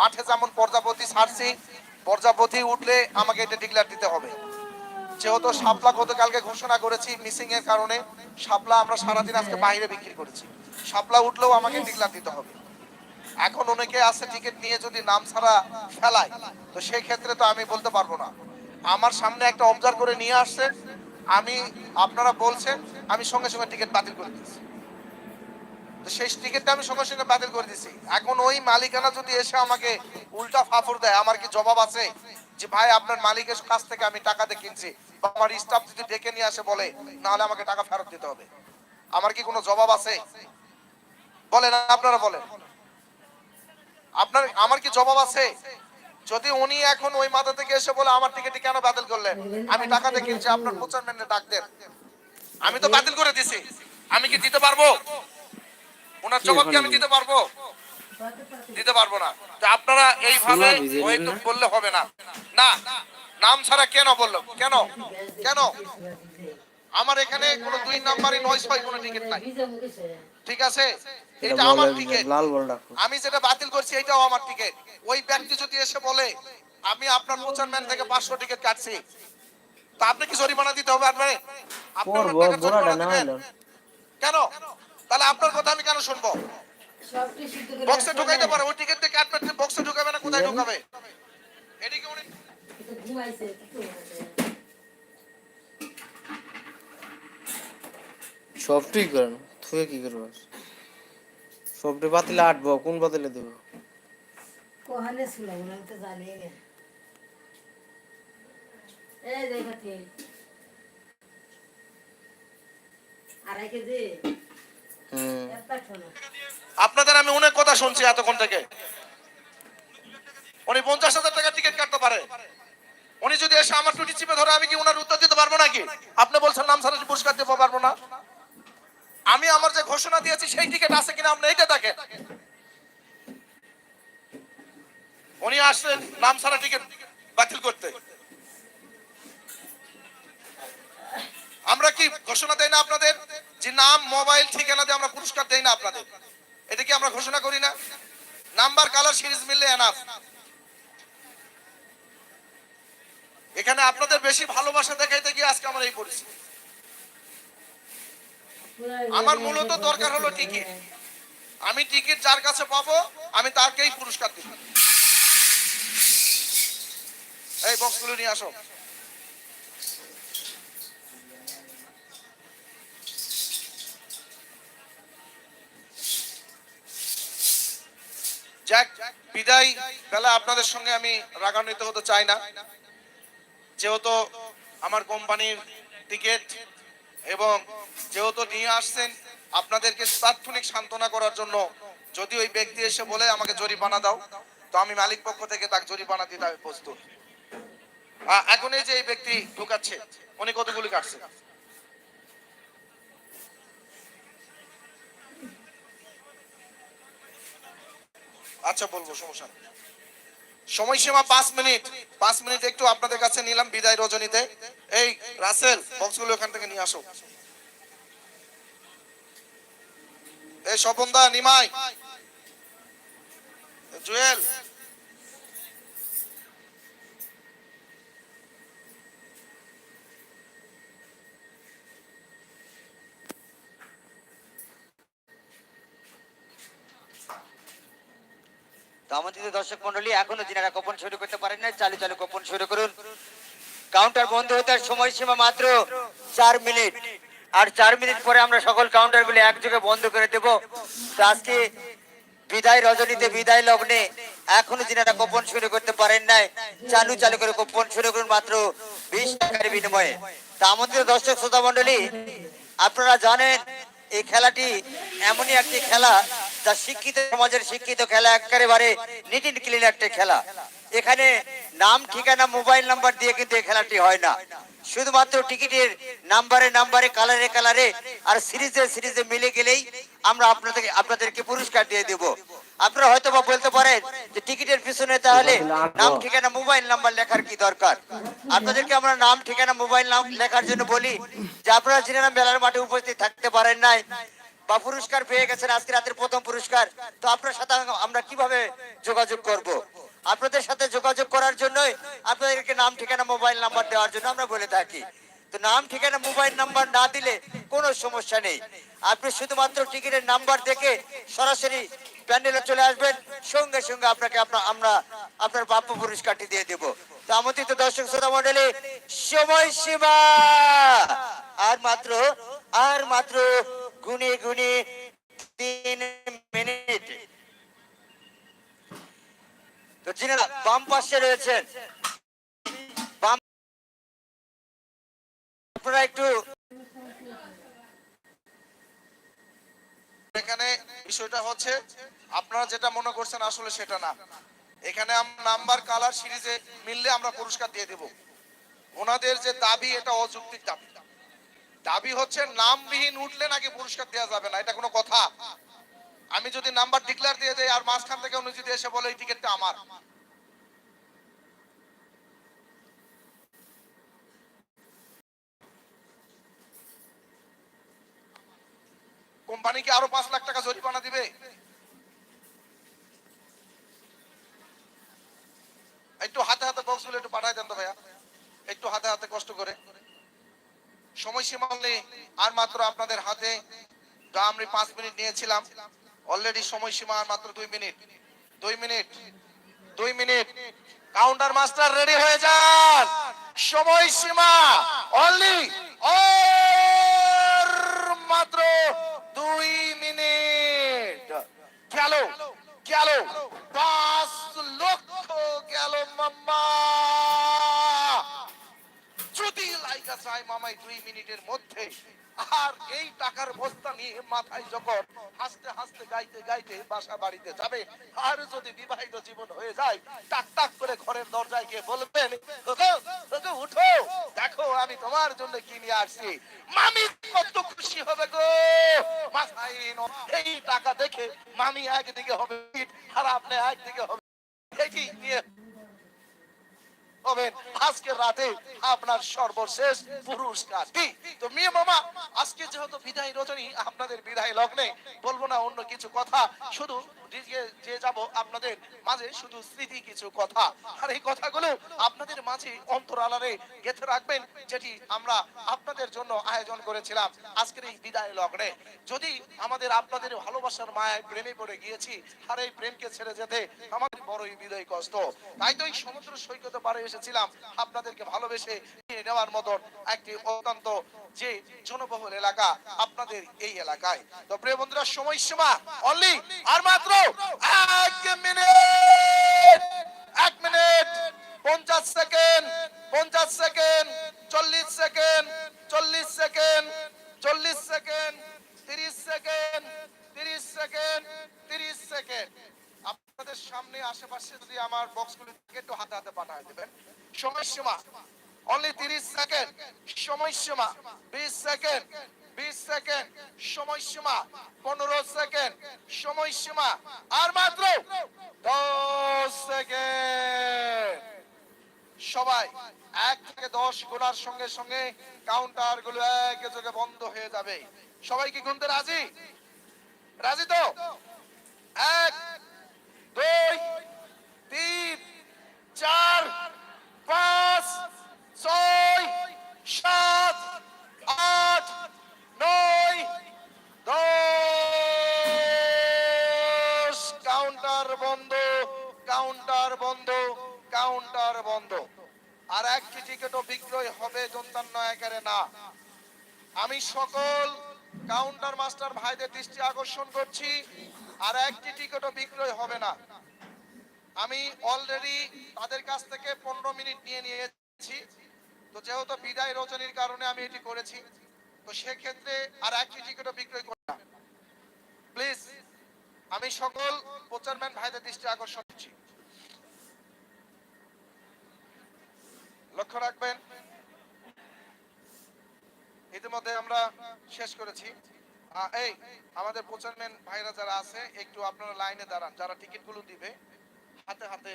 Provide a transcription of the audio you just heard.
মাঠে যেমন প্রজাপতি ছাড়ছি প্রজাপতি উঠলে আমাকে এটা ডিক্লেয়ার দিতে হবে। যেহেতু শাপলা গতকালকে ঘোষণা করেছি মিসিং এর কারণে শাপলা আমরা সারাদিন আজকে বাইরে বিক্রি করেছি। শাপলা উঠলেও আমাকে ডিক্লেয়ার দিতে হবে। এখন অনেকে আছে টিকিট নিয়ে যদি নাম ছাড়া ফেলায় তো সেই ক্ষেত্রে তো আমি বলতে পারব না। আমার সামনে একটা অবজার্ভ করে নিয়ে আসছে। আমি আপনারা বলছেন আমি সঙ্গে সঙ্গে টিকিট বাতিল করে দিচ্ছি। সেই টিকিটটা আমি সঙ্গে সঙ্গে বাতিল করে দিচ্ছি এখন ওই মালিকানা যদি এসে আমাকে উল্টা ফাফর দেয়, আমার কি জবাব আছে? যে ভাই, আপনার মালিকের কাছ থেকে আমি টাকাতে কিনছি আমার স্টাফ যদি ডেকে নিয়ে আসে বলে, নাহলে আমাকে টাকা ফেরত দিতে হবে। আমার কি কোনো জবাব আছে? বলেন, আপনারা বলেন। আপনার, আমার কি জবাব আছে? যদি উনি এখন ওই মাথা থেকে এসে বলে, আমার টিকিট কেন বাতিল করলেন? আমি টাকাতে কিনছি, আপনার প্রচার ডাক দেন। আমি তো বাতিল করে দিছি। আমি কি দিতে পারব? ওনার জবাব কি আমি দিতে পারব? দিতে পারব না। তো আপনারা এইভাবে হয়তো বললে হবে না। না নাম ছাড়া কেন বলল? কেন? কেন? আমার এখানে কোনো দুই নাম্বারই নয় ছয় কোনো টিকিট নাই। ঠিক আছে? এটা আমার টিকিট আমি যেটা বাতিল করছি এটাও আমার টিকিট ওই ব্যক্তি যদি এসে বলে আমি আপনার প্রচার ম্যান থেকে পাঁচশো টিকিট কাটছি। তা আপনি কি জরিমানা দিতে হবে আপনার আপনি জরিমানা দিবেন? কেন? তাহলে আপনার কথা আমি কেন শুনব? বক্সে ঢুকাইতে পারে ওই টিকিট থেকে কাটবে বক্সে ঢুকাবে না কোথায় ঢুকাবে? এদিকে উনি সবটাই করেন তুই কি করব? সবটা বাতিলে আটবো কোন বাতিলে দেবো? কোহানে ছিল আমি তো জানি। না এই দেখো ঠিক আড়াই কেজি। আপনাদের আমি অনেক কথা শুনছি এতক্ষণ থেকে। উনি পঞ্চাশ হাজার টাকা টিকিট কাটতে পারে। উনি যদি এসে আমার টুটি চিপে ধরে, আমি কি ওনার উত্তর দিতে পারব নাকি? আপনি বলছেন, নাম সারা পুরস্কার দিতে পারব না। আমি আমার যে ঘোষণা দিয়েছি, সেই টিকিট আছে কিনা আপনি এইটা দেখেন। উনি আসছেন নাম সারা টিকিট বাতিল করতে। আমরা কি ঘোষণা দেই না আপনাদের? যে নাম মোবাইল ঠিকানা দিয়ে আমরা পুরস্কার দেই না আপনাদের। এটা কি আমরা ঘোষণা করি না? নাম্বার, কালার, সিরিজ মিললে এনাফ এখানে আপনাদের বেশি ভালোবাসা দেখাইতে গিয়ে আজকে আমার এই পরিস্থিতি। আমার মূলত দরকার হলো টিকিট। আমি টিকিট যার কাছে পাবো, আমি তারকেই পুরস্কার দিব। এই বক্সগুলো নিয়ে আসো। যাক, বিদায়। বেলা আপনাদের সঙ্গে আমি রাগান্বিত হতে চাই না। যেহেতু আমার কোম্পানির টিকিট এবং যেহেতু নিয়ে আসছেন, আপনাদেরকে তাৎক্ষণিক সান্ত্বনা করার জন্য যদি ওই ব্যক্তি এসে বলে আমাকে জরিমানা দাও, তো আমি মালিক পক্ষ থেকে তাকে জরিমানা দিতে আমি প্রস্তুত। আ- এখন এই যে এই ব্যক্তি ঢুকাচ্ছে, উনি কতগুলি কাটছে? আচ্ছা বলব, সমস্যা সময়সীমা পাঁচ মিনিট। পাঁচ মিনিট একটু আপনাদের কাছে নিলাম বিদায় রজনীতে। এই, রাসেল, বক্সগুলো এখান থেকে নিয়ে আসো। এই স্বপন দা নিমাই। জুয়েল আমাদের দর্শক মন্ডলী এখনও যিনারা গোপন শুরু করতে পারেন না চালু চালু গোপন শুরু করুন। কাউন্টার বন্ধ হতে সময়সীমা মাত্র চার মিনিট। আর চার মিনিট পরে আমরা সকল কাউন্টার গুলি একযোগে বন্ধ করে দেব। আজকে বিদায় রজনীতে বিদায় লগ্নে এখনও যিনারা গোপন শুরু করতে পারেন নাই, চালু চালু করে গোপন শুরু করুন মাত্র বিশ টাকার বিনিময়ে। তা আমাদের দর্শক শ্রোতা মন্ডলী আপনারা জানেন, এই খেলাটি এমনই একটি খেলা যা শিক্ষিত সমাজের শিক্ষিত খেলা একেবারে নিট ইন ক্লিন একটা খেলা। এখানে নাম, ঠিকানা, মোবাইল নাম্বার দিয়ে কিন্তু এই খেলাটি হয় না। শুধুমাত্র টিকিটের নাম্বারে নাম্বারে, কালারে কালারে আর সিরিজে সিরিজে মিলে গেলেই আমরা আপনাদের, আপনাদেরকে পুরস্কার দিয়ে দেব। আপনারা হয়তো বা বলতে পারেন যে টিকিটের পিছনে তাহলে নাম, ঠিকানা, মোবাইল নাম্বার লেখার কি দরকার? আপনাদেরকে আমরা নাম, ঠিকানা, মোবাইল নাম লেখার জন্য বলি যে আপনারা যিনারা মেলার মাঠে উপস্থিত থাকতে পারেন নাই বা পুরস্কার পেয়ে গেছেন আজকে রাতের প্রথম পুরস্কার, তো আপনার সাথে আমরা কীভাবে যোগাযোগ করব? আপনাদের সাথে যোগাযোগ করার জন্যই আপনাদেরকে নাম, ঠিকানা, মোবাইল নাম্বার দেওয়ার জন্য আমরা বলে থাকি। তো নাম, ঠিকানা, মোবাইল নাম্বার না দিলে কোনো সমস্যা নেই। আপনি শুধুমাত্র টিকিটের নাম্বার দেখে সরাসরি প্যান্ডেলে চলে আসবেন, সঙ্গে সঙ্গে আপনাকে আপনার আমরা আপনার প্রাপ্য পুরস্কারটি দিয়ে দেব। তো আমন্ত্রিত দর্শক শ্রোতা মন্ডলী সময় সীমা! আর মাত্র আর মাত্র গুনে গুনে তিন মিনিট। তো যিনারা বাম পাশে রয়েছেন। আপনারা একটু এখানে বিষয়টা হচ্ছে, আপনারা যেটা মনে করছেন আসলে সেটা না। এখানে নাম্বার, কালার, সিরিজে মিললে আমরা পুরস্কার দিয়ে দেব। ওনাদের যে দাবি, এটা অযৌক্তিক দাবি। দাবি হচ্ছে নামবিহীন উঠলে নাকি পুরস্কার দেওয়া যাবে না, এটা কোনো কথা। আমি যদি নাম্বার ডিক্লেয়ার দিয়ে দেই আর মাঝখান থেকে উনি যদি এসে বলে, এই টিকিটটা আমার। কোম্পানি কি আরও পাঁচ লাখ টাকা জরিমানা দিবে? একটু হাতে হাতে বক্সগুলো একটু পাঠাই দেন তো ভাইয়া। একটু হাতে হাতে কষ্ট করে। সময়সীমা নেই, আর মাত্র আপনাদের হাতে, যা আমি পাঁচ মিনিট নিয়েছিলাম অলরেডি সময়সীমা আর মাত্র দুই মিনিট। দুই মিনিট দুই মিনিট। কাউন্টার মাস্টার রেডি হয়ে যান। সময়সীমা অনলি মাত্র দুই মিনিট। গেল গেল পাঁচ লক্ষ গেল মাম্মা। চায় মামাই দুই মিনিটের মধ্যে। আর এই টাকার বস্তা নিয়ে মাথায় যখন হাসতে হাসতে গাইতে গাইতে বাসা বাড়িতে যাবে আর যদি বিবাহিত জীবন হয়ে যায় টাক টাক করে ঘরের দরজায় গিয়ে বলবেন "ওগো, ওগো, উঠো। দেখো আমি তোমার জন্য কি নিয়ে আসছি। মামি কত খুশি হবে গো। এই টাকা দেখে মামি একদিকে হবে আর আপনি একদিকে হবে নিয়ে হবেন আজকে রাতে আপনার সর্বশেষ পুরস্কারটি তো মেয়ে মামা, আজকে যেহেতু বিদায় রজনী, আপনাদের বিদায় লগ্নে, বলব না অন্য কিছু কথা, শুধু যে যে যাব আপনাদের মাঝে শুধু স্মৃতি কিছু কথা। আর এই কথাগুলো আপনাদের মাঝে অন্তরালারে গেঁথে রাখবেন, যেটি আমরা আপনাদের জন্য আয়োজন করেছিলাম আজকের এই বিদায় লগ্নে। যদি আমাদের আপনাদের ভালোবাসার মায়ায় প্রেমে পড়ে গিয়েছি, আর এই প্রেমকে ছেড়ে যেতে আমাদের বড়ই বিদায় কষ্ট। তাই তো এই সমুদ্র সৈকতে পারে এসেছিলাম আপনাদেরকে ভালোবেসে নিয়ে নেওয়ার মতন একটি অত্যন্ত যে জনবহুল এলাকা আপনাদের এই এলাকায়। তো প্রিয় বন্ধুরা সময় সীমা অনলি আর মাত্র এক মিনিট এক মিনিট, পঞ্চাশ সেকেন্ড পঞ্চাশ সেকেন্ড, চল্লিশ সেকেন্ড চল্লিশ সেকেন্ড চল্লিশ সেকেন্ড, তিরিশ সেকেন্ড তিরিশ সেকেন্ড তিরিশ সেকেন্ড। আপনাদের সামনে আশেপাশে যদি আমার বক্সগুলি থেকে, একটু হাতে হাতে পাঠায় দেবেন। সময়সীমা অনলি তিরিশ সেকেন্ড। সময়সীমা, বিশ সেকেন্ড। বিশ সেকেন্ড, সময়সীমা পনেরো সেকেন্ড, সময়সীমা আর মাত্র দশ সেকেন্ড। সবাই এক থেকে দশ গোলার সঙ্গে সঙ্গে কাউন্টারগুলো একে যোগে বন্ধ হয়ে যাবে। সবাই কি গুনতে রাজি? রাজি তো? এক, দুই, তিন, চার, পাঁচ, ছয়, সাত কাউন্টার বন্ধ কাউন্টার বন্ধ। আর একটি টিকিটও বিক্রয় হবে জন্তান্ন একারে না। আমি সকল কাউন্টার মাস্টার ভাইদের দৃষ্টি আকর্ষণ করছি, আর একটি টিকিটও বিক্রয় হবে না। আমি অলরেডি তাদের কাছ থেকে পনেরো মিনিট নিয়ে নিয়েছি। তো যেহেতু বিদায় রজনীর কারণে আমি এটি করেছি, তো সেক্ষেত্রে আর একটি টিকিটও বিক্রয় করি না। প্লিজ আমি সকল প্রচারম্যান ভাইদের দৃষ্টি আকর্ষণ করছি। লক্ষ্য রাখবেন, ইতিমধ্যে আমরা শেষ করেছি। এই, আমাদের প্রচারম্যান ভাইরা যারা আছে, একটু আপনারা লাইনে দাঁড়ান, যারা টিকিটগুলো দিবে, হাতে হাতে